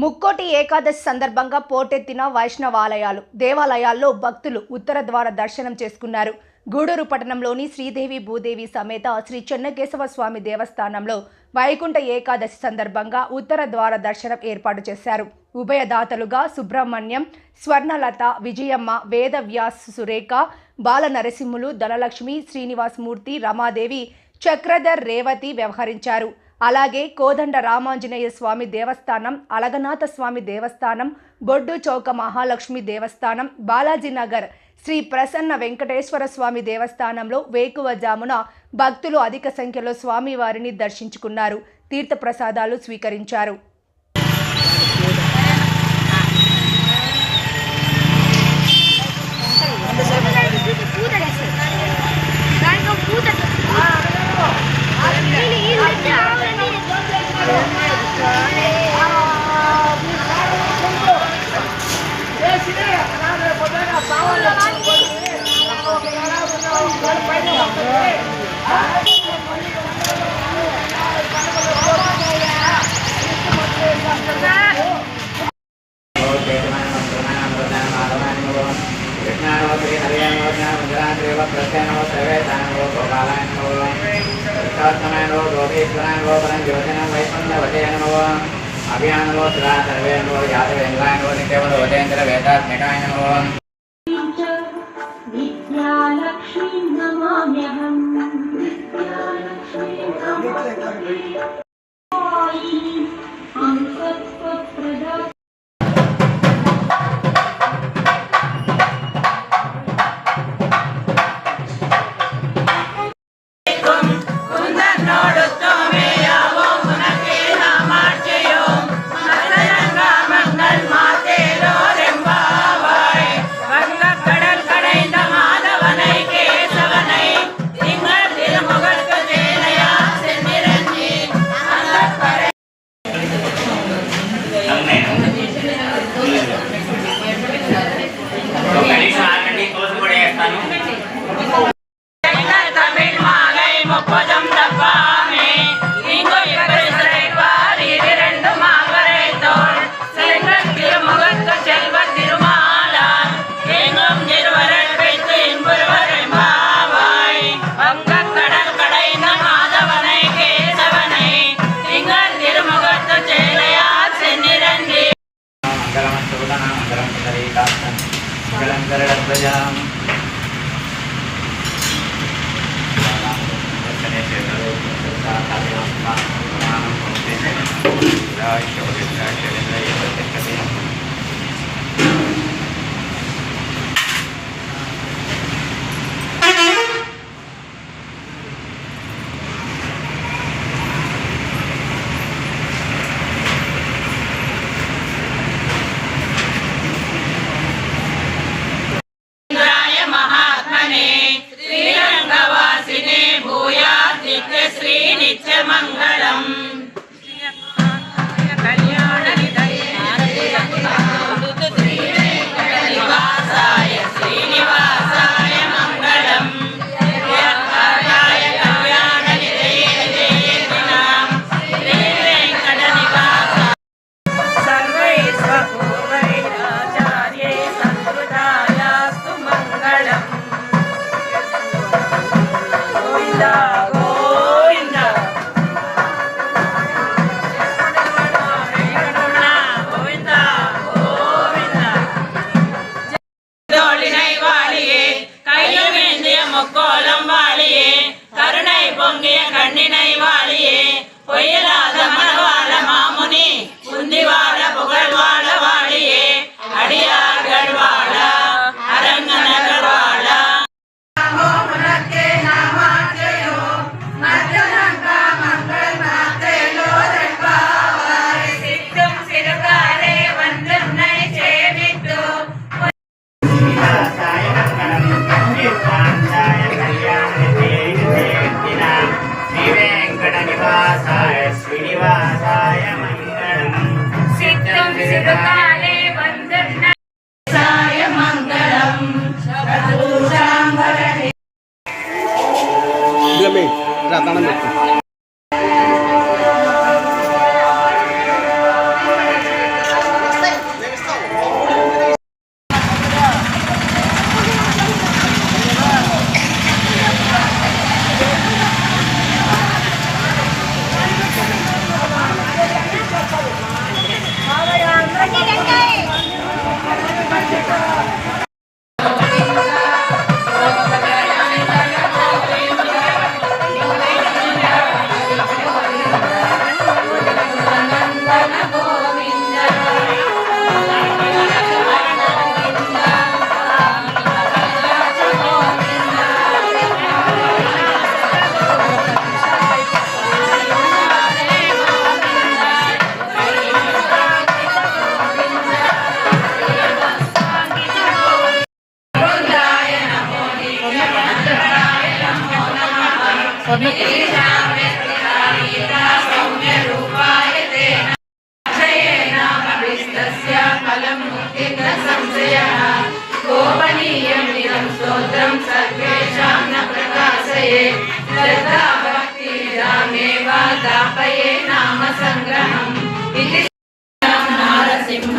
ముక్కోటి ఏకాదశి సందర్భంగా పోటెత్తిన వైష్ణవాలయాలు దేవాలయాల్లో భక్తులు ఉత్తర ద్వార దర్శనం చేసుకున్నారు. గూడూరు పట్టణంలోని శ్రీదేవి భూదేవి సమేత శ్రీ చెన్నకేశవ స్వామి దేవస్థానంలో వైకుంఠ ఏకాదశి సందర్భంగా ఉత్తర ద్వార దర్శనం ఏర్పాటు చేశారు. ఉభయదాతలుగా సుబ్రహ్మణ్యం స్వర్ణలత విజయమ్మ వేదవ్యాస్ సురేఖ బాల నరసింహులు ధనలక్ష్మి శ్రీనివాసమూర్తి రమాదేవి చక్రధర్ రేవతి వ్యవహరించారు. అలాగే కోదండ రామాంజనేయ స్వామి దేవస్థానం అలగనాథ స్వామి దేవస్థానం బొడ్డు చౌక మహాలక్ష్మి దేవస్థానం బాలాజీనగర్ శ్రీ ప్రసన్న వెంకటేశ్వర స్వామి దేవస్థానంలో వేకువజామున భక్తులు అధిక సంఖ్యలో స్వామివారిని దర్శించుకున్నారు తీర్థప్రసాదాలు స్వీకరించారు Oke, teman. దాంట్లో పూత నీళ్ళు ఈ మధ్య ఆవులని అభియానలో శిలా సర్వేణో యాదవేంద్రాయణో నిత్యవో వదేంద్ర 大丈夫です。 감사합니다. 谢谢大家。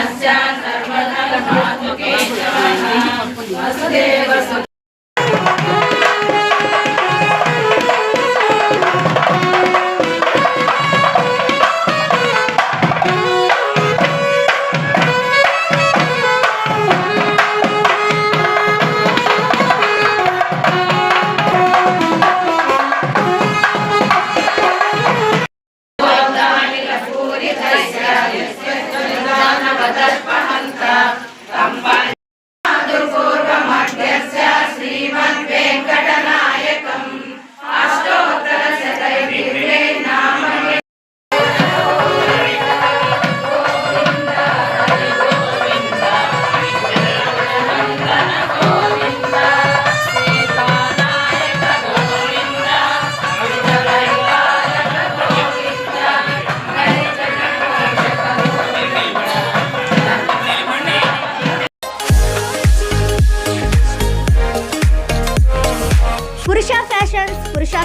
Asajar, vanar, పురుష